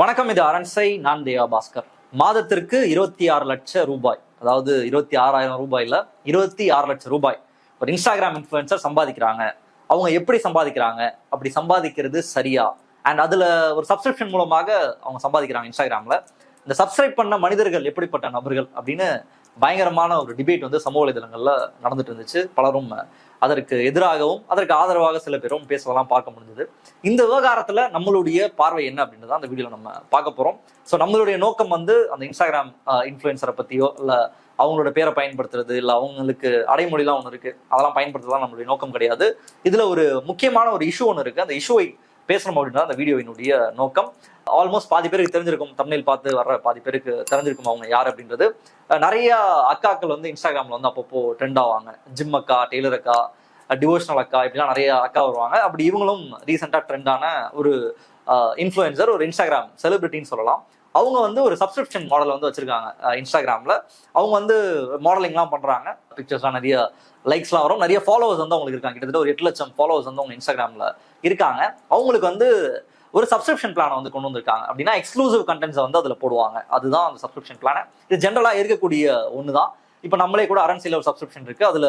வணக்கம் இது அரண்சை நான் தேவா பாஸ்கர். மாதத்திற்கு இருபத்தி ஆறு லட்சம் ரூபாய் அதாவது இருபத்தி ஆறாயிரம் ரூபாயில இருபத்தி ஆறு லட்சம் ரூபாய். ஒரு இன்ஸ்டாகிராம் இன்ஃபுளுசர் சம்பாதிக்கிறாங்க. அவங்க எப்படி சம்பாதிக்கிறாங்க? அப்படி சம்பாதிக்கிறது சரியா? அண்ட் அதுல ஒரு சப்ஸ்கிரிப்ஷன் மூலமாக அவங்க சம்பாதிக்கிறாங்க இன்ஸ்டாகிராம்ல இந்த சப்ஸ்கிரைப் பண்ண மனிதர்கள் எப்படிப்பட்ட நபர்கள் அப்படின்னு பயங்கரமான ஒரு டிபேட் வந்து சமூக வலைதளங்கள்ல நடந்துட்டு இருந்துச்சு. பலரும் அதற்கு எதிராகவும் அதற்கு ஆதரவாக சில பேரும் பேசுவதெல்லாம் பார்க்க முடிஞ்சது. இந்த விவகாரத்தில் நம்மளுடைய பார்வை என்ன அப்படின்றத அந்த வீடியோவில் நம்ம பார்க்க போகிறோம் ஸோ நம்மளுடைய நோக்கம் வந்து அந்த இன்ஸ்டாகிராம் இன்ஃப்ளூயன்சரை பற்றியோ இல்லை அவங்களோட பேரை பயன்படுத்துறது இல்லை அவங்களுக்கு அடைமொழிலாம் ஒன்று இருக்குது அதெல்லாம் பயன்படுத்துறதுலாம் நம்மளுடைய நோக்கம் கிடையாது. இதில் ஒரு முக்கியமான ஒரு இஷ்யூ ஒன்று இருக்குது அந்த இஷ்யூவை பேசணும் அப்படின்றது அந்த வீடியோவினுடைய நோக்கம். ஆல்மோஸ்ட் பாதி பேருக்கு தெரிஞ்சிருக்கும் தமிழில் பார்த்து வர்ற பாதி பேருக்கு தெரிஞ்சிருக்கும் அவங்க யார் அப்படின்றது. நிறைய அக்காக்கள் வந்து இன்ஸ்டாகிராமில் வந்து அப்பப்போ ட்ரெண்ட் ஆவாங்க. ஜிம் அக்கா டெய்லர் அக்கா டிவோஷனல் அக்கா இப்படிலாம் நிறைய அக்கா வருவாங்க. அப்படி இவங்களும் ரீசெண்டாக ட்ரெண்டான ஒரு இன்ஃப்ளூயன்சர் ஒரு இன்ஸ்டாகிராம் செலிபிரிட்டின்னு சொல்லலாம். அவங்க வந்து ஒரு சப்ஸ்கிரிப்ஷன் மாடல் வந்து வச்சிருக்காங்க இன்ஸ்டாகிராமில் அவங்க வந்து மாடலிங்லாம் பண்ணுறாங்க பிக்சர்ஸ்லாம் நிறைய லைக்ஸ்லாம் வரும். நிறைய ஃபாலோவர்ஸ் வந்து அவங்களுக்கு இருக்காங்க. கிட்டத்தட்ட ஒரு எட்டு லட்சம் ஃபாலோவர்ஸ் வந்து அவங்க இன்ஸ்டாகிராமில் இருக்காங்க. அவங்களுக்கு வந்து ஒரு சப்ஸ்கிரிப்ஷன் பிளானை வந்து கொண்டு வந்திருக்காங்க. அப்படின்னா எக்ஸ்க்ளூசிவ் கண்டென்ட்ஸை வந்து அதில் போடுவாங்க. அதுதான் அந்த சப்ஸ்கிரிப்ஷன் பிளானை இது ஜென்ரலாக இருக்கக்கூடிய ஒன்று தான் இப்போ நம்மளே கூட அரண்சையில் ஒரு சப்ஸ்கிரிப்ஷன் இருக்குது அதில்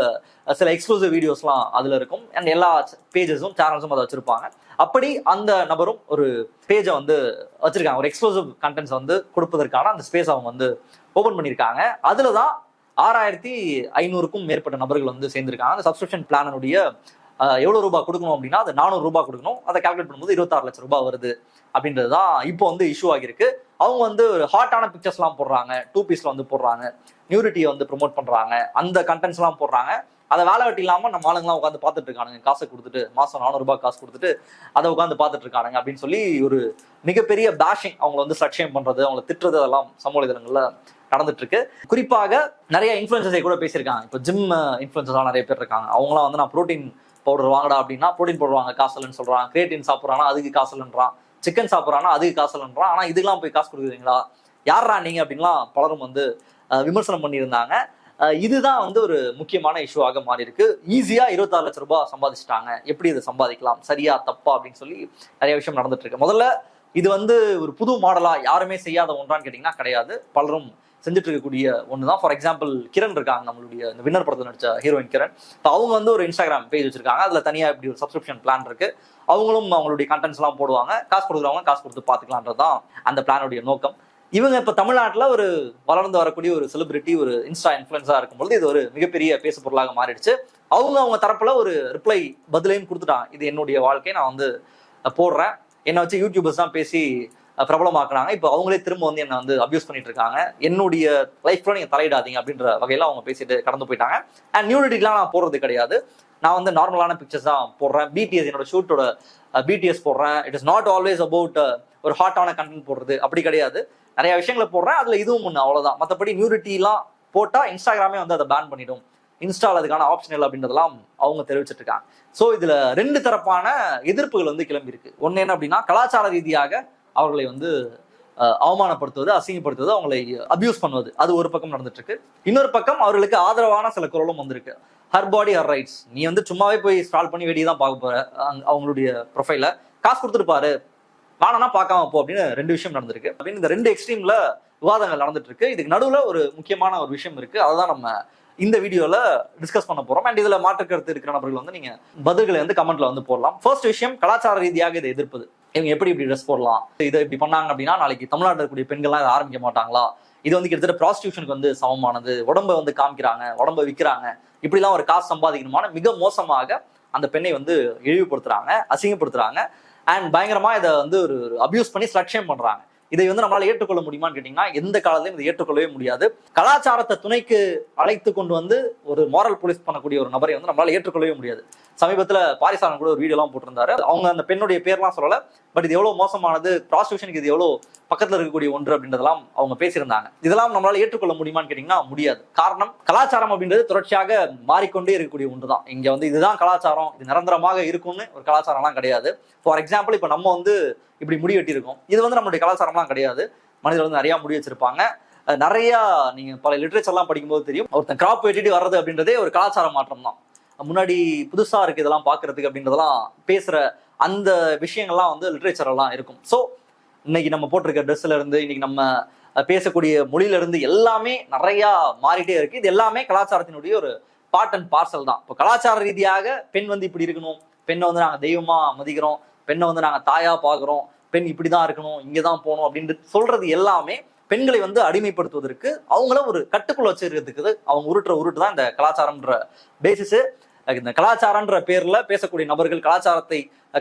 சில எக்ஸ்க்ளூசிவ் வீடியோஸ்லாம் அதில் இருக்கும். அண்ட் எல்லா பேஜஸும் சேனல்ஸும் அதை வச்சுருப்பாங்க. அப்படி அந்த நபரும் ஒரு பேஜை வந்து வச்சுருக்காங்க. ஒரு எக்ஸ்க்ளூசிவ் கண்டென்ட்ஸ் வந்து கொடுப்பதற்கான அந்த ஸ்பேஸ் அவங்க வந்து ஓப்பன் பண்ணியிருக்காங்க. அதில் தான் ஆறாயிரத்தி ஐநூறுக்கும் மேற்பட்ட நபர்கள் வந்து சேர்ந்திருக்காங்க. அந்த சப்ஸ்கிரிப்ஷன் பிளானுடைய எவ்வளோ ரூபாய் கொடுக்கணும் அப்படின்னா அது நானூறு ரூபாய் கொடுக்கணும். அதை கால்குலேட் பண்ணும்போது இருபத்தாறு லட்சம் ரூபாய் வருது அப்படின்றது தான் இப்போ வந்து இஷ்யூ ஆகியிருக்கு. அவங்க வந்து ஒரு ஹாட்டான பிக்சர்ஸ்லாம் போடுறாங்க. டூ பீஸில் வந்து போடுறாங்க. நியூரிட்டியை வந்து ப்ரொமோட் பண்ணுறாங்க அந்த கண்டென்ட்ஸ்லாம் போடுறாங்க. அதை வேலை வெட்டி இல்லாமல் நம்ம ஆளுங்கலாம் உட்காந்து பார்த்துட்டு இருக்கானுங்க. காசை கொடுத்துட்டு மாதம் நானூறுரூபா காசு கொடுத்துட்டு அதை உட்காந்து பார்த்துட்டு இருக்கானுங்க அப்படின்னு சொல்லி ஒரு மிகப்பெரிய பேஷிங் அவங்கள வந்து சட்சியம் பண்ணுறது அவங்கள திட்டுறது அதெல்லாம் சமூக இதழங்களில் நடந்துட்டு இருக்கு குறிப்பாக நிறைய இன்ஃபுளுசர்ஸை கூட பேசியிருக்காங்க. இப்போ ஜிம் இன்ஃபுளுசர்ஸ்லாம் நிறைய பேர் இருக்காங்க. அவங்களாம் வந்து நான் ப்ரோட்டீன் பவுடர் வாங்கடா அப்படின்னா ப்ரோட்டீன் பவுடர் வாங்க காசு இல்லைன்னு சொல்றான். கிரியேட்டின் சாப்பிட்றானா அதுக்கு காசு இல்லைன்றான். சிக்கன் சாப்பிட்றானா அதுக்கு காசு இல்லைன்றான். ஆனால் இதுக்கெல்லாம் போய் காசு கொடுக்குறீங்களா யாரா நீங்க? அப்படின்லாம் பலரும் வந்து விமர்சனம் பண்ணியிருந்தாங்க. இதுதான் வந்து ஒரு முக்கியமான இஷ்யூவாக மாறி இருக்கு ஈஸியா இருபத்தாறு லட்சம் ரூபாய் சம்பாதிச்சிட்டாங்க. எப்படி இதை சம்பாதிக்கலாம்? சரியா தப்பா அப்படின்னு சொல்லி நிறைய விஷயம் நடந்துட்டு இருக்கு முதல்ல இது வந்து ஒரு புது மாடலா யாருமே செய்யாத ஒன்றான்னு கேட்டிங்கன்னா கிடையாது. பலரும் செஞ்சுட்டு இருக்கக்கூடிய ஒன்று தான் ஃபார் எக்ஸாம்பிள் கிரண் இருக்காங்க நம்மளுடைய இந்த வின்னர் படத்தில் நடிச்ச ஹீரோயின் கிரண். இப்போ அவங்க வந்து ஒரு இன்ஸ்டாகிராம் பேஜ் வச்சிருக்காங்க. அதில் தனியாக இப்படி ஒரு சப்ஸ்கிரிப்ஷன் பிளான் இருக்கு. அவங்களும் அவங்களுடைய கண்டென்ட்ஸ்லாம் போடுவாங்க. காசு கொடுக்குறவங்க காசு கொடுத்து பார்த்துக்கலான்றது தான் அந்த பிளானுடைய நோக்கம். இவங்க இப்போ தமிழ்நாட்டில் ஒரு வளர்ந்து வரக்கூடிய ஒரு செலிபிரிட்டி ஒரு இன்ஸ்டா இன்ஃப்ளூயன்ஸாக இருக்கும்பொழுது இது ஒரு மிகப்பெரிய பேசு பொருளாக மாறிடுச்சு. அவங்க அவங்க தரப்புல ஒரு ரிப்ளை பதிலையும் கொடுத்துட்டான் இது என்னுடைய வாழ்க்கையை நான் வந்து போடுறேன். என்னை வச்சு யூடியூபர்ஸ் தான் பேசி பிரபலமாக்குறாங்க. பிரபலமாக்குனாங்க இப்போ அவங்களே திரும்ப வந்து என்னை வந்து அபியூஸ் பண்ணிட்டு இருக்காங்க என்னுடைய லைஃப்ல நீங்க தலையிடாதீங்க அப்படின்ற வகையில அவங்க பேசிட்டு கடந்து போயிட்டாங்க. அண்ட் நியூடிட்டிலாம் நான் போடுறது கிடையாது. நான் வந்து நார்மலான பிக்சர்ஸ் தான் போடுறேன். பிடிஎஸ் என்னோட ஷூட்டோட பிடிஎஸ் போடுறேன். It is not always about ஒரு ஹாட்டான கண்டென்ட் போடுறது. அப்படி கிடையாது. நிறைய விஷயங்களை போடுறேன். அதுல இதுவும் ஒன்று அவ்வளவுதான். மற்றபடி நியூரிட்டிலாம் போட்டா இன்ஸ்டாகிராமே வந்து அதை பேன் பண்ணிடும். இன்ஸ்டால் அதுக்கான ஆப்ஷன் இல்லை அப்படின்றதெல்லாம் அவங்க தெரிவிச்சிட்டு இருக்காங்க ஸோ இதுல ரெண்டு தரப்பான எதிர்ப்புகள் வந்து கிளம்பி இருக்கு ஒன்னு என்ன அப்படின்னா கலாச்சார ரீதியாக அவர்களை வந்து அவமானப்படுத்துவது அசிங்கப்படுத்துவது அவங்களை அபியூஸ் பண்ணுவது. அது ஒரு பக்கம் நடந்துட்டு இருக்கு இன்னொரு பக்கம் அவர்களுக்கு ஆதரவான சில குரலும் வந்திருக்கு. ஹர் பாடி ஹர் ரைட்ஸ் நீ வந்து சும்மாவே போய் ஸ்டால் பண்ணி வெடியே தான் பார்க்க போற அவங்களுடைய ப்ரொஃபைல காசு கொடுத்துருப்பாரு பாரு. வேணாம்னா பார்க்காம போ அப்படின்னு ரெண்டு விஷயம் நடந்திருக்கு. அப்படின்னு இந்த ரெண்டு எக்ஸ்ட்ரீம்ல விவாதங்கள் நடந்துட்டு இருக்கு இதுக்கு நடுவுல ஒரு முக்கியமான ஒரு விஷயம் இருக்கு. அதுதான் நம்ம இந்த வீடியோல டிஸ்கஸ் பண்ண போறோம். அண்ட் இதுல மாற்று கருத்து இருக்கிற நபர்கள் வந்து நீங்க பதில்களை வந்து கமெண்ட்ல வந்து போடலாம். ஃபர்ஸ்ட் விஷயம் கலாச்சார ரீதியாக இதை எதிர்ப்பது. இவங்க எப்படி இப்படி ட்ரெஸ் போடலாம்? இதை இப்படி பண்ணாங்க அப்படின்னா நாளைக்கு தமிழ்நாட்டில் இருக்கக்கூடிய பெண்கள்லாம் இதை ஆரம்பிக்க மாட்டாங்களா? இது வந்து கிட்டத்தட்ட ப்ராஸ்டியூஷனுக்கு வந்து சமமானது. உடம்ப வந்து காமிக்கிறாங்க உடம்ப விற்கிறாங்க இப்படிலாம் ஒரு காசு சம்பாதிக்கணுமான மிக மோசமாக அந்த பெண்ணை வந்து இழிவுபடுத்துறாங்க அசிங்கப்படுத்துறாங்க. அண்ட் பயங்கரமா இதை வந்து ஒரு அபியூஸ் பண்ணி ஸ்லட்சியம் பண்றாங்க. இதை வந்து நம்மளால ஏற்றுக்கொள்ள முடியுமான்னு கேட்டீங்கன்னா எந்த காலத்திலும் இதை ஏற்றுக்கொள்ளவே முடியாது. கலாச்சாரத்தை துணைக்கு அழைத்து கொண்டு வந்து ஒரு மாரல் போலீஸ் பண்ணக்கூடிய ஒரு நபரை வந்து நம்மளால ஏற்றுக்கொள்ளவே முடியாது. சமீபத்துல பாரிசாரன் கூட ஒரு வீடியோலாம் போட்டிருந்தாரு. அவங்க அந்த பெண்ணுடைய பேர்லாம் சொல்லல பட் இது எவ்வளவு மோசமானது ப்ராஸ்டியூஷனுக்கு இது எவ்வளவு பக்கத்துல இருக்கக்கூடிய ஒன்று அப்படின்றதெல்லாம் அவங்க பேசியிருந்தாங்க. இதெல்லாம் நம்மளால ஏற்றுக்கொள்ள முடியுமான்னு கேட்டீங்கன்னா முடியாது. காரணம் கலாச்சாரம் அப்படின்றது தொடர்ச்சியாக மாறிக்கொண்டே இருக்கக்கூடிய ஒன்று தான் இங்க வந்து இதுதான் கலாச்சாரம் இது நிரந்தரமாக இருக்கும்னு ஒரு கலாச்சாரம்லாம் கிடையாது. ஃபார் எக்ஸாம்பிள் இப்போ நம்ம வந்து இப்படி முடி வெட்டியிருக்கோம். இது வந்து நம்மளுடைய கலாச்சாரம்லாம் கிடையாது. மனிதர் வந்து நிறைய முடி வச்சிருப்பாங்க. அஹ் நிறைய நீங்க பல லிட்ரேச்சர்லாம் படிக்கும்போது தெரியும் ஒருத்தன் கிராப் வெட்டிட்டு வர்றது அப்படின்றதே ஒரு கலாச்சார மாற்றம் தான் முன்னாடி புதுசா இருக்கு இதெல்லாம் பாக்குறதுக்கு அப்படின்றதெல்லாம் பேசுற அந்த விஷயங்கள்லாம் வந்து லிட்ரேச்சர் எல்லாம் இருக்கும். ஸோ இன்னைக்கு நம்ம போட்டிருக்க ட்ரெஸ்ல இருந்து இன்னைக்கு நம்ம பேசக்கூடிய மொழியில இருந்து எல்லாமே நிறைய மாறிட்டே இருக்கு. இது எல்லாமே கலாச்சாரத்தினுடைய ஒரு பார்ட் அண்ட் பார்சல் தான். இப்போ கலாச்சார ரீதியாக பெண் வந்து இப்படி இருக்கணும். பெண்ணை வந்து நாங்கள் தெய்வமா மதிக்கிறோம். பெண்ணை வந்து நாங்கள் தாயா பார்க்குறோம். பெண் இப்படி தான் இருக்கணும். இங்கே தான் போகணும் அப்படின்ட்டு சொல்றது எல்லாமே பெண்களை வந்து அடிமைப்படுத்துவதற்கு அவங்கள ஒரு கட்டுக்குள்ள வச்சிருக்கிறதுக்கு அவங்க உருட்டுற உருட்டு தான் இந்த கலாச்சாரம்ன்ற பேசிஸு இந்த கலாச்சாரம்ன்ற பேர்ல பேசக்கூடிய நபர்கள் கலாச்சாரத்தை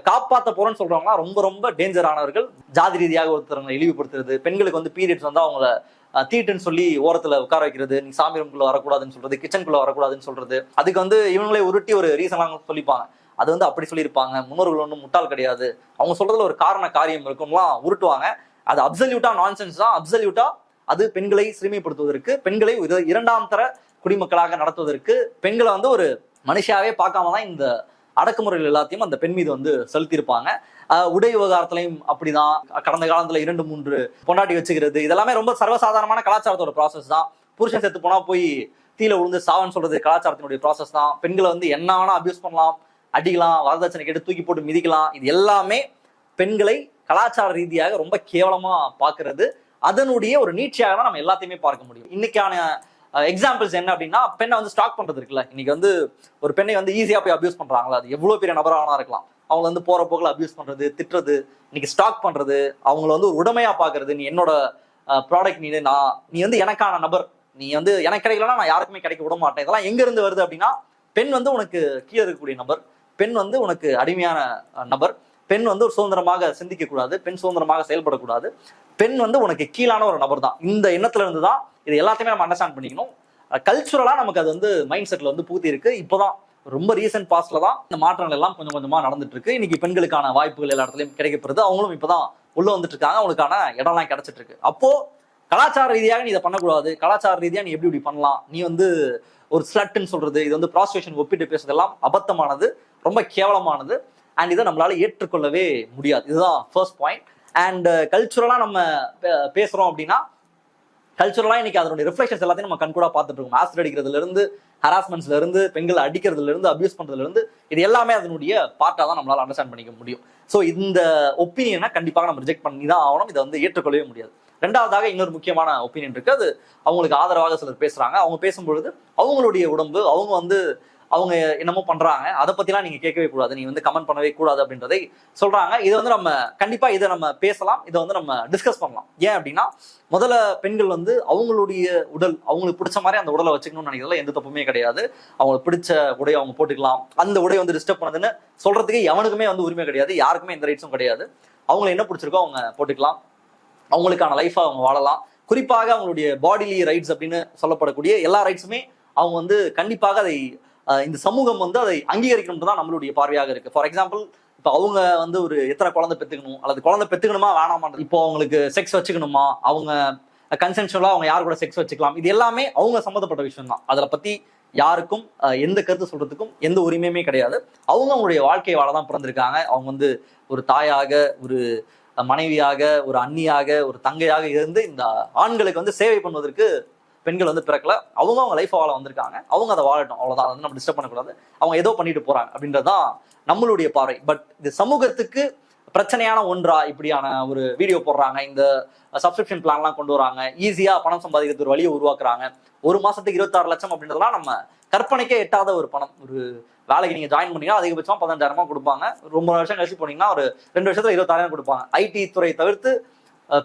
காப்பாற்ற போறோம்னு சொல்றவங்க ரொம்ப ரொம்ப டேஞ்சரானவர்கள். ஜாதி ரீதியாக ஒருத்தரங்களை இழிவுபடுத்துறது பெண்களுக்கு வந்து பீரியட்ஸ் வந்து அவங்கள தீட்டுன்னு சொல்லி ஓரத்துல உட்கார வைக்கிறது நீ சாமி ரூம்குள்ள வரக்கூடாதுன்னு சொல்றது கிச்சனுக்குள்ள வரக்கூடாதுன்னு சொல்றது. அதுக்கு வந்து இவங்களே உருட்டி ஒரு ரீசனாக சொல்லிப்பாங்க. அது வந்து அப்படி சொல்லியிருப்பாங்க. முன்னோர்கள் ஒன்றும் முட்டாள் கிடையாது. அவங்க சொல்றதுல ஒரு காரண காரியம் இருக்கும்லாம் உருட்டுவாங்க. அது அப்சல்யூட்டா நான்சென்ஸ் தான். அப்சல்யூட்டா அது பெண்களை சிறுமைப்படுத்துவதற்கு பெண்களை இரண்டாம் தர குடிமக்களாக நடத்துவதற்கு பெண்களை வந்து ஒரு மனுஷாவே பார்க்காம தான் இந்த அடக்குமுறைகள் எல்லாத்தையும் அந்த பெண் மீது வந்து செலுத்தியிருப்பாங்க. உடை விவகாரத்திலையும் அப்படிதான். கடந்த காலத்துல இரண்டு மூன்று பொண்டாட்டி வச்சுக்கிறது. இதெல்லாமே ரொம்ப சர்வசாதாரணமான கலாச்சாரத்தோட ப்ராசஸ் தான். புருஷன் செத்து போனா போய் தீல விழுந்து சாவன் சொல்றது கலாச்சாரத்தினுடைய ப்ராசஸ் தான். பெண்களை வந்து என்ன வேணா அபியூஸ் பண்ணலாம். அடிக்கலாம் வரதட்சணை கேட்டு தூக்கி போட்டு மிதிக்கலாம். இது எல்லாமே பெண்களை கலாச்சார ரீதியாக ரொம்ப கேவலமா பாக்குறது அதனுடைய ஒரு நீட்சியாக தான் நம்ம எல்லாத்தையுமே பார்க்க முடியும். இன்னைக்கான எக்ஸாம்பிள்ஸ் என்ன அப்படின்னா பெண்ணை வந்து ஸ்டாக் பண்றது இருக்குல்ல. இன்னைக்கு வந்து ஒரு பெண்ணை வந்து ஈஸியா போய் அபியூஸ் பண்றாங்களா? அது எவ்வளவு பெரிய நபராக இருக்கலாம். அவங்க வந்து போற போக்கில் அபியூஸ் பண்றது திட்டுறது இன்னைக்கு ஸ்டாக் பண்றது அவங்கள வந்து ஒரு உடமையா பாக்குறது நீ என்னோட ப்ராடக்ட் நீ நான் நீ வந்து எனக்கான நபர். நீ வந்து எனக்கு கிடைக்கலன்னா நான் யாருக்குமே கிடைக்க விட மாட்டேன். இதெல்லாம் எங்க இருந்து வருது அப்படின்னா பெண் வந்து உனக்கு கீழே இருக்கக்கூடிய நபர். பெண் வந்து உனக்கு அடிமையான நபர். பெண் வந்து ஒரு சுதந்திரமாக சிந்திக்க கூடாது பெண் சுதந்திரமாக செயல்படக்கூடாது. பெண் வந்து உனக்கு கீழான ஒரு நபர் தான் இந்த எண்ணத்துல இருந்து தான் இது எல்லாத்தையுமே நம்ம அண்டர்ஸ்டாண்ட் பண்ணிக்கணும். கல்ச்சுரலாக நமக்கு அது வந்து மைண்ட் செட்டில் வந்து பூத்தி இருக்கு இப்போதான் ரொம்ப ரீசெண்ட் பாஸ்ட்ல தான் இந்த மாற்றங்கள் எல்லாம் கொஞ்சம் கொஞ்சமா நடந்துட்டு இருக்கு இன்னைக்கு பெண்களுக்கான வாய்ப்புகள் எல்லா இடத்துலையும் கிடைக்கப்படுது. அவங்களும் இப்போதான் உள்ள வந்துட்டு இருக்காங்க அவங்களுக்கான இடம்லாம் கிடைச்சிட்டு இருக்கு அப்போ கலாச்சார ரீதியாக நீ இதை பண்ணக்கூடாது. கலாச்சார ரீதியாக நீ எப்படி இப்படி பண்ணலாம்? நீ வந்து ஒரு ஸ்லட்டுன்னு சொல்றது இது வந்து ப்ராஸ்டியூஷன் ஒப்பிட்டு பேசுறதெல்லாம் அபத்தமானது ரொம்ப கேவலமானது. அண்ட் இதை நம்மளால ஏற்றுக்கொள்ளவே முடியாது. இதுதான் ஃபர்ஸ்ட் பாயிண்ட் அண்ட் கல்ச்சுரலாக நம்ம பே- அப்படின்னா கல்ச்சுரலாக இன்னைக்கு அதனுடைய ரிஃப்ளெக்ஷன்ஸ் எல்லாத்தையும் நம்ம கண்கூடா பார்த்துட்டு இருக்கோம். ஆசிட் அடிக்கிறதுலேருந்து ஹராஸ்மெண்ட்ஸ்ல இருந்து பெண்கள் அடிக்கிறதுல இருந்து அபியூஸ் பண்றதுல இருந்து இது எல்லாமே அதனுடைய பார்ட்டாக தான் நம்மளால அண்டர்ஸ்டாண்ட் பண்ணிக்க முடியும். ஸோ இந்த ஒப்பீனியனை கண்டிப்பாக நம்ம ரிஜெக்ட் பண்ணி தான் ஆகணும். இதை வந்து ஏற்றுக்கொள்ளவே முடியாது. ரெண்டாவதாக இன்னொரு முக்கியமான ஒப்பீனியன் இருக்கு. அது அவங்களுக்கு ஆதரவாக சிலர் பேசுறாங்க. அவங்க பேசும்பொழுது அவங்களுடைய உடம்பு அவங்க வந்து அவங்க என்னமோ பண்றாங்க. அதை பத்திலாம் நீங்க கேட்கவே கூடாது. நீ வந்து கமெண்ட் பண்ணவே கூடாது அப்படின்றதை சொல்றாங்க. இதை வந்து நம்ம கண்டிப்பா இதை நம்ம பேசலாம். இதை வந்து நம்ம டிஸ்கஸ் பண்ணலாம். ஏன் அப்படின்னா முதல்ல பெண்கள் வந்து அவங்களுடைய உடல் அவங்களுக்கு பிடிச்ச மாதிரி அந்த உடலை வச்சுக்கணும்னு நினைக்கிறதுல எந்த தப்புமே கிடையாது. அவங்களுக்கு பிடிச்ச உடையை அவங்க போட்டுக்கலாம். அந்த உடையை வந்து டிஸ்டர்ப் பண்ணதுன்னு சொல்றதுக்கு எவனுக்குமே வந்து உரிமை கிடையாது. யாருக்குமே எந்த ரைட்ஸும் கிடையாது. அவங்களை என்ன பிடிச்சிருக்கோ அவங்க போட்டுக்கலாம். அவங்களுக்கான லைஃபை அவங்க வாழலாம். குறிப்பாக அவங்களுடைய பாடிலி ரைட்ஸ் அப்படின்னு சொல்லப்படக்கூடிய எல்லா ரைட்ஸுமே அவங்க வந்து கண்டிப்பாக அதை இந்த சமூகம் வந்து அதை அங்கீகரிக்கணும் தான் நம்மளுடைய பார்வையாக இருக்கு. ஃபார் எக்ஸாம்பிள் இப்போ அவங்க வந்து ஒரு எத்தனை குழந்தை பெத்துக்கணும்? அல்லது குழந்தை பெற்றுக்கணுமா வேணாமான்றது. இப்போ அவங்களுக்கு செக்ஸ் வச்சுக்கணுமா? அவங்க கன்சென்ஷுவலா அவங்க யார் கூட செக்ஸ் வச்சுக்கலாம்? இது எல்லாமே அவங்க சம்மந்தப்பட்ட விஷயம் தான். அதில் பற்றி யாருக்கும் எந்த கருத்து சொல்றதுக்கும் எந்த உரிமையுமே கிடையாது. அவங்க அவங்களுடைய வாழ்க்கையை வாழ தான் பிறந்திருக்காங்க. அவங்க வந்து ஒரு தாயாக ஒரு மனைவியாக ஒரு அண்ணியாக ஒரு தங்கையாக இருந்து இந்த ஆண்களுக்கு வந்து சேவை பண்ணுவதற்கு பெண்கள் வந்து பிறக்கல. அவங்க அவங்க லைஃப் வாழ வந்திருக்காங்க. அவங்க அதை வாழட்டும். அவ்வளவுதான். அதை வந்து நம்ம டிஸ்டர்ப் பண்ணக்கூடாது. அவங்க ஏதோ பண்ணிட்டு போறாங்க. அப்படின்றதான் நம்மளுடைய பார்வை. பட் இது சமூகத்துக்கு பிரச்சனையான ஒன்றா இப்படியான ஒரு வீடியோ போடுறாங்க. இந்த சப்ஸ்கிரிப்ஷன் பிளான்லாம் கொண்டு வராங்க. ஈஸியா பணம் சம்பாதிக்கிறது ஒரு வழியை உருவாக்குறாங்க. ஒரு மாசத்துக்கு இருபத்தாறு லட்சம் அப்படின்றதெல்லாம் நம்ம கற்பனைக்கே எட்டாத ஒரு பணம். ஒரு வேலைக்கு நீங்க ஜாயின் பண்ணீங்கன்னா அதிகபட்சமா பதினஞ்சாயிரமா கொடுப்பாங்க. ரொம்ப வருஷம் கழிச்சு போனீங்கன்னா ஒரு ரெண்டு வருஷத்துல இருபத்தாயிரம் கொடுப்பாங்க. ஐடி துறை தவிர்த்து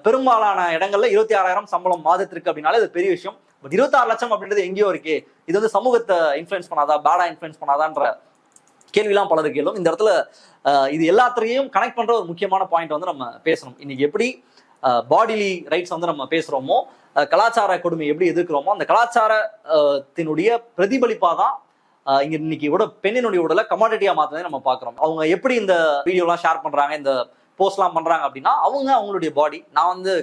பெரும்பாலான இடங்கள்ல இருபத்தி ஆறாயிரம் சம்பளம் மாதத்திற்கு அப்படின்னாலே அது பெரிய விஷயம். பட் இருபத்தாறு லட்சம் அப்படின்றது எங்கேயோ இருக்கே. இது வந்து சமூகத்தை இன்ஃபுளுன்ஸ் பண்ணாதா பேடா இன்ஃபுளுன்ஸ் பண்ணாதான்ற கேள்விலாம் பலருக்கு எழும் இந்த இடத்துல இது எல்லாத்தையும் கனெக்ட் பண்ற ஒரு முக்கியமான பாயிண்ட் வந்து நம்ம பேசணும். இன்னைக்கு எப்படி பாடிலி ரைட்ஸ் வந்து நம்ம பேசுறோமோ கலாச்சார கொடுமை எப்படி எதிர்க்கிறோமோ அந்த கலாச்சாரத்தினுடைய பிரதிபலிப்பா தான் இங்கே இங்க இன்னைக்கு விட பெண்ணினுடைய உடலை கமாடிட்டியா மாத்ததை நம்ம பாக்குறோம் அவங்க எப்படி இந்த வீடியோலாம் ஷேர் பண்றாங்க இந்த போஸ்ட்லாம் பண்ணுறாங்க அப்படின்னா அவங்க அவங்களுடைய பாடி நான் வந்து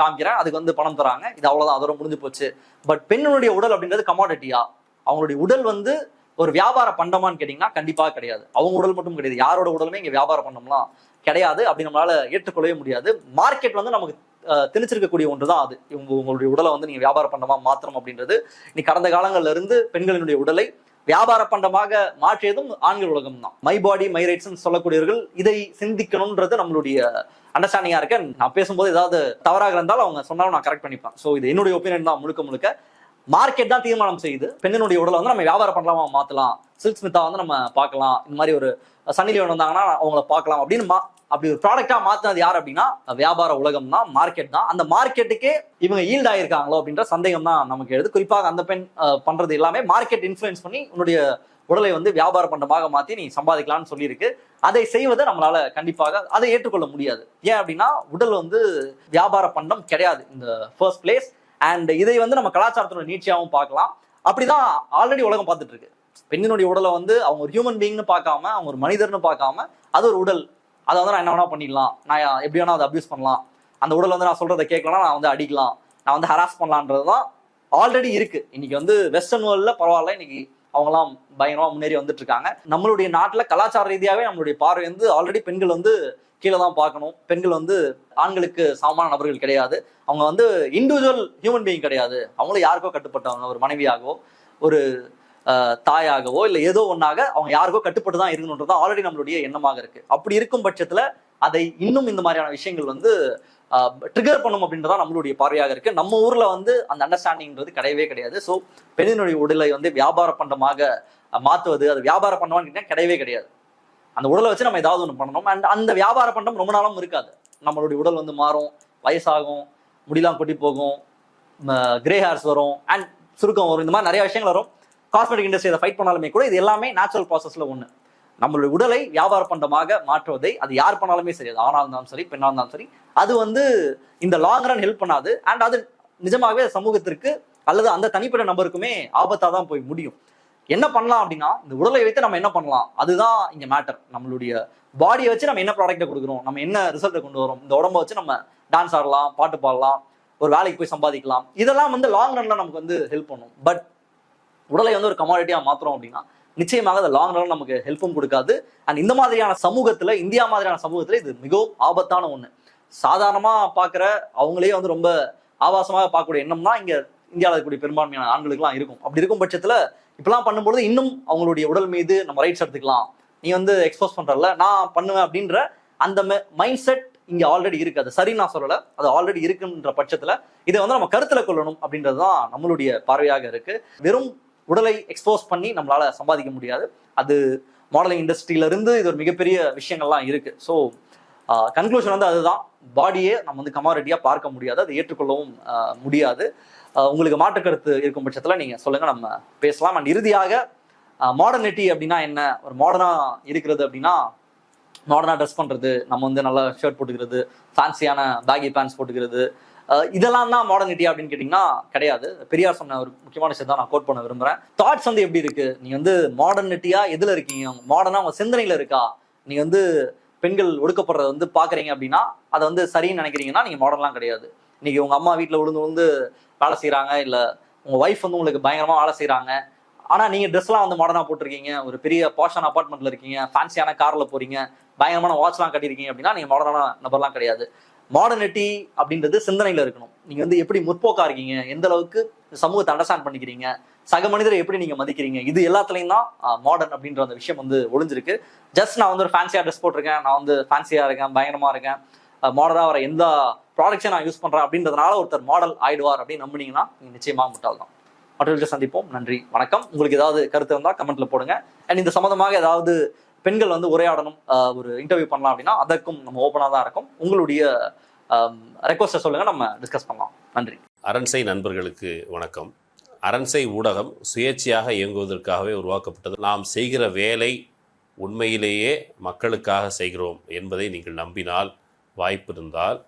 காமிக்கிறேன். அதுக்கு வந்து பணம் தராங்க. இது அவ்வளோதான் அதோட முடிஞ்சு போச்சு. பட் பெண்ணுடைய உடல் அப்படின்றது கமாடிட்டியா அவங்களுடைய உடல் வந்து ஒரு வியாபார பண்டமான்னு கேட்டிங்கன்னா கண்டிப்பாக கிடையாது. அவங்க உடல் மட்டும் கிடையாது. யாரோட உடலுமே இங்கே வியாபார பண்டம்லாம் கிடையாது. அப்படி நம்மளால ஏற்றுக்கொள்ளவே முடியாது. மார்க்கெட் வந்து நமக்கு திணிச்சிருக்கக்கூடிய ஒன்று தான் அது. இவங்க உங்களுடைய உடலை வந்து நீங்கள் வியாபார பண்டமா மாத்திரம் அப்படின்றது. நீ கடந்த காலங்கள்ல இருந்து பெண்களினுடைய உடலை வியாபார பண்டமாக மாற்றியதும் ஆண்கள் உலகம் தான் மை பாடி மை ரைட்ஸ் சொல்லக்கூடியவர்கள் இதை சிந்திக்கணும்ன்றது நம்மளுடைய அண்டர்ஸ்டாண்டிங்கா இருக்கேன் நான் பேசும்போது ஏதாவது தவறாக இருந்தாலும் அவங்க சொன்னாலும் நான் கரெக்ட் பண்ணிப்பேன். ஸோ இது என்னுடைய ஒப்பீனியன் தான் முழுக்க முழுக்க. மார்க்கெட் தான் தீர்மானம் செய்யுது. பெண்ணினுடைய உடலை வந்து நம்ம வியாபாரம் பண்ணலாமா மாத்தலாம். சில்க் ஸ்மித்தா வந்து நம்ம பார்க்கலாம். இந்த மாதிரி ஒரு சன்னி லியோன் வந்தாங்கன்னா அவங்கள பார்க்கலாம் அப்படின்னு மா அப்படி ஒரு ப்ராடக்டா மாத்தினது யார் அப்படின்னா வியாபார உலகம் தான் மார்க்கெட் தான். அந்த மார்க்கெட்டுக்கே இவங்க ஈல்ட் ஆயிருக்காங்களோ அப்படின்ற சந்தேகம் தான் நமக்கு எழுது. குறிப்பாக அந்த பெண் பண்றது எல்லாமே மார்க்கெட் இன்ஃபுளுன்ஸ் பண்ணி உன்னுடைய உடலை வந்து வியாபார பண்டமாக மாத்தி நீ சம்பாதிக்கலாம்னு சொல்லியிருக்கு. அதை செய்வதை நம்மளால கண்டிப்பாக அதை ஏற்றுக்கொள்ள முடியாது. ஏன் அப்படின்னா உடல் வந்து வியாபார பண்டம் கிடையாது இந்த ஃபர்ஸ்ட் பிளேஸ் அண்ட் இதை வந்து நம்ம கலாச்சாரத்தோட நீட்சியாகவும் பார்க்கலாம். அப்படிதான் ஆல்ரெடி உலகம் பார்த்துட்டு இருக்கு. பெண்ணினுடைய உடலை வந்து அவங்க ஒரு ஹியூமன் பீங்னு பார்க்காம அவங்க ஒரு மனிதர்னு பார்க்காம அது ஒரு உடல். அதை வந்து நான் என்ன வேணா பண்ணிடலாம். நான் எப்படி வேணா அதை அப்யூஸ் பண்ணலாம். அந்த உடல் வந்து நான் சொல்றதை கேட்கலாம் நான் வந்து அடிக்கலாம். நான் வந்து ஹராஸ் பண்ணலான்றது தான் ஆல்ரெடி இருக்கு. இன்னைக்கு வந்து வெஸ்டர்ன் வேர்ல்ட்ல பரவாயில்ல. இன்னைக்கு அவங்கலாம் பயங்கரமா முன்னேறி வந்துட்டு இருக்காங்க நம்மளுடைய நாட்டில் கலாச்சார ரீதியாகவே நம்மளுடைய பார்வை வந்து ஆல்ரெடி பெண்கள் வந்து கீழே தான் பார்க்கணும். பெண்கள் வந்து ஆண்களுக்கு சமமான நபர்கள் கிடையாது. அவங்க வந்து இண்டிவிஜுவல் ஹியூமன் பீயிங் கிடையாது. அவங்களும் யாருக்கோ கட்டுப்பட்டவங்க ஒரு மனைவியாகவோ ஒரு தாயாகவோ இல்லை ஏதோ ஒன்றாக அவங்க யாருக்கோ கட்டுப்பட்டு தான் இருக்கணுன்றது தான் ஆல்ரெடி நம்மளுடைய எண்ணமாக இருக்கு. அப்படி இருக்கும் பட்சத்தில் அதை இன்னும் இந்த மாதிரியான விஷயங்கள் வந்து ட்ரிகர் பண்ணும் அப்படின்றதான் நம்மளுடைய பார்வையாக இருக்கு. நம்ம ஊர்ல வந்து அந்த அண்டர்ஸ்டாண்டிங்ன்றது கிடையவே கிடையாது. ஸோ பெண்ணினுடைய உடலை வந்து வியாபார பண்டமாக மாற்றுவது அது வியாபார பண்டமான்னு கேட்டீங்கன்னா கிடையவே கிடையாது. அந்த உடலை வச்சு நம்ம ஏதாவது ஒன்று பண்ணணும். அண்ட் அந்த வியாபார பண்டம் ரொம்ப நாளும் இருக்காது. நம்மளுடைய உடல் வந்து மாறும் வயசாகும் முடியெல்லாம் கொட்டி போகும் கிரே ஹேர்ஸ் வரும் அண்ட் சுருக்கம் வரும். இந்த மாதிரி நிறைய விஷயங்கள் வரும். காஸ்மெட்டிக் இண்டஸ்ட்ரி ஃபைட் பண்ணாலுமே கூட இது எல்லாமே நேச்சுரல் ப்ராசஸில் ஒன்று நம்மளுடைய உடலை வியாபார பண்டமாக மாற்றுவதை அது யார் பண்ணாலுமே சரி அது ஆணாக இருந்தாலும் சரி பெண்ணாக இருந்தாலும் சரி அது வந்து இந்த லாங் ரன் ஹெல்ப் பண்ணாது அண்ட் அது நிஜமாகவே சமூகத்திற்கு அல்லது அந்த தனிப்பட்ட நபருக்குமே ஆபத்தாக தான் போய் முடியும். என்ன பண்ணலாம் அப்படின்னா இந்த உடலை வைத்து நம்ம என்ன பண்ணலாம்? அதுதான் இங்கே மேட்டர் நம்மளுடைய பாடியை வச்சு நம்ம என்ன ப்ராடக்ட்டை கொடுக்குறோம்? நம்ம என்ன ரிசல்ட்டை கொண்டு வரோம்? இந்த உடம்ப வச்சு நம்ம டான்ஸ் ஆடலாம் பாட்டு பாடலாம் ஒரு வேலைக்கு போய் சம்பாதிக்கலாம். இதெல்லாம் வந்து லாங் ரன்ல நமக்கு வந்து ஹெல்ப் பண்ணும். பட் உடலை வந்து ஒரு கமாடிட்டியா மாற்றுறோம் அப்படின்னா நிச்சயமாக அது லாங் ரன் நமக்கு ஹெல்ப்பும் கொடுக்காது. அண்ட் இந்த மாதிரியான சமூகத்துல இந்தியா மாதிரியான சமூகத்துல இது மிகவும் ஆபத்தான ஒன்று சாதாரணமா பாக்குற அவங்களே வந்து ரொம்ப ஆபாசமாக பார்க்கக்கூடிய எண்ணம்னா இங்கே இங்க இந்தியாவில் இருக்கக்கூடிய பெரும்பான்மையான ஆண்களுக்குலாம் இருக்கும். அப்படி இருக்கும் பட்சத்துல இப்பெல்லாம் பண்ணும்பொழுது இன்னும் அவங்களுடைய உடல் மீது நம்ம ரைட்ஸ் எடுத்துக்கலாம். நீ வந்து எக்ஸ்போஸ் பண்றல நான் பண்ணுவேன் அப்படின்ற அந்த மைண்ட் செட் இங்க ஆல்ரெடி இருக்கு. அது சரி நான் சொல்லல அது ஆல்ரெடி இருக்குன்ற பட்சத்துல இதை வந்து நம்ம கருத்துல கொள்ளணும் அப்படின்றது தான் நம்மளுடைய பார்வையாக இருக்கு. வெறும் உடலை எக்ஸ்போஸ் பண்ணி நம்மளால சம்பாதிக்க முடியாது. அது மாடலிங் இண்டஸ்ட்ரியிலிருந்து இது ஒரு மிகப்பெரிய விஷயங்கள்லாம் இருக்கு. ஸோ கன்க்ளூஷன் வந்து அதுதான். பாடியே நம்ம வந்து கமாரிட்டியாக பார்க்க முடியாது. அதை ஏற்றுக்கொள்ளவும் முடியாது. உங்களுக்கு மாற்று கருத்து இருக்கும் பட்சத்தில் நீங்கள் சொல்லுங்கள் நம்ம பேசலாம். அண்ட் இறுதியாக மாடர்னிட்டி அப்படின்னா என்ன? ஒரு மாடர்னாக இருக்கிறது அப்படின்னா மாடர்னாக ட்ரெஸ் பண்ணுறது நம்ம வந்து நல்லா ஷர்ட் போட்டுக்கிறது ஃபேன்சியான பேகி பேண்ட்ஸ் போட்டுக்கிறது இதெல்லாம் தான் மாடர்னிட்டி அப்படின்னு கேட்டிங்கன்னா கிடையாது. பெரியார் சொன்ன ஒரு முக்கியமான விஷயம் தான் நான் கோட் பண்ண விரும்புறேன். தாட்ஸ் வந்து எப்படி இருக்கு? நீ வந்து மாடர்னிட்டியா எதுல இருக்கீங்க? மாடர்னா உங்க சிந்தனையில இருக்கா? நீ வந்து பெண்கள் ஒடுக்கப்படுறத வந்து பாக்குறீங்க அப்படின்னா அதை வந்து சரின்னு நினைக்கிறீங்கன்னா நீங்க மாடர்ன்லாம் கிடையாது. இன்னைக்கு உங்க அம்மா வீட்டில் விழுந்து விழுந்து வேலை செய்யறாங்க இல்ல உங்க ஒய்ஃப் வந்து உங்களுக்கு பயங்கரமா வேலை செய்யறாங்க ஆனா நீங்க ட்ரெஸ்லாம் வந்து மாடர்னா போட்டிருக்கீங்க. ஒரு பெரிய பாஷன் அபார்ட்மெண்ட்ல இருக்கீங்க ஃபேன்சியான கார்ல போறீங்க பயங்கரமான வாட்ச்லாம் கட்டியிருக்கீங்க அப்படின்னா நீங்க மாடர்னான நபர்லாம் கிடையாது. மாடர்னிட்டி அப்படின்றது சிந்தனையில இருக்கணும். நீங்க வந்து எப்படி முற்போக்கா இருக்கீங்க? எந்த அளவுக்கு சமூகத்தை அண்டர்ஸ்டாண்ட் பண்ணிக்கிறீங்க? சக மனிதரை எப்படி நீங்க மதிக்கிறீங்க? இது எல்லாத்துலயும் தான் மாடர்ன் அப்படின்ற அந்த விஷயம் வந்து ஒளிஞ்சிருக்கு. ஜஸ்ட் நான் வந்து ஒரு ஃபேன்சியா ட்ரெஸ் போட்டிருக்கேன். நான் வந்து ஃபேன்சியா இருக்கேன் பயங்கரமா இருக்கேன். மாடலா வர எந்த ப்ராடக்ட்ஸை நான் யூஸ் பண்றேன் அப்படின்றதுனால ஒருத்தர் மாடல் ஆயிடுவார் அப்படின்னு நம்புனீங்கன்னா நீங்க நிச்சயமா முட்டாள் தான். மற்றவர்கள் சந்திப்போம். நன்றி. வணக்கம். உங்களுக்கு ஏதாவது கருத்து இருந்தால் கமெண்ட்ல போடுங்க. அண்ட் இந்த சம்மந்தமாக ஏதாவது பெண்கள் வந்து உரையாடணும் ஒரு இன்டர்வியூ பண்ணலாம் அப்படின்னா அதற்கும் நம்ம ஓப்பனாக தான் இருக்கும். உங்களுடைய ரெக்வஸ்ட்டை சொல்லுங்க நம்ம டிஸ்கஸ் பண்ணலாம். நன்றி. அரண்சை நண்பர்களுக்கு வணக்கம். அரண்சை ஊடகம் சுயேட்சையாக இயங்குவதற்காகவே உருவாக்கப்பட்டது. நாம் செய்கிற வேலை உண்மையிலேயே மக்களுக்காக செய்கிறோம் என்பதை நீங்கள் நம்பினால் வாய்ப்பு இருந்தால்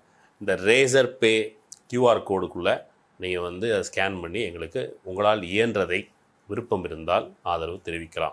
இந்த ரேசர் பே கியூஆர் கோடுக்குள்ளே நீங்கள் வந்து அதை ஸ்கேன் பண்ணி எங்களுக்கு உங்களால் இயன்றதை விருப்பம் இருந்தால் ஆதரவு தெரிவிக்கலாம்.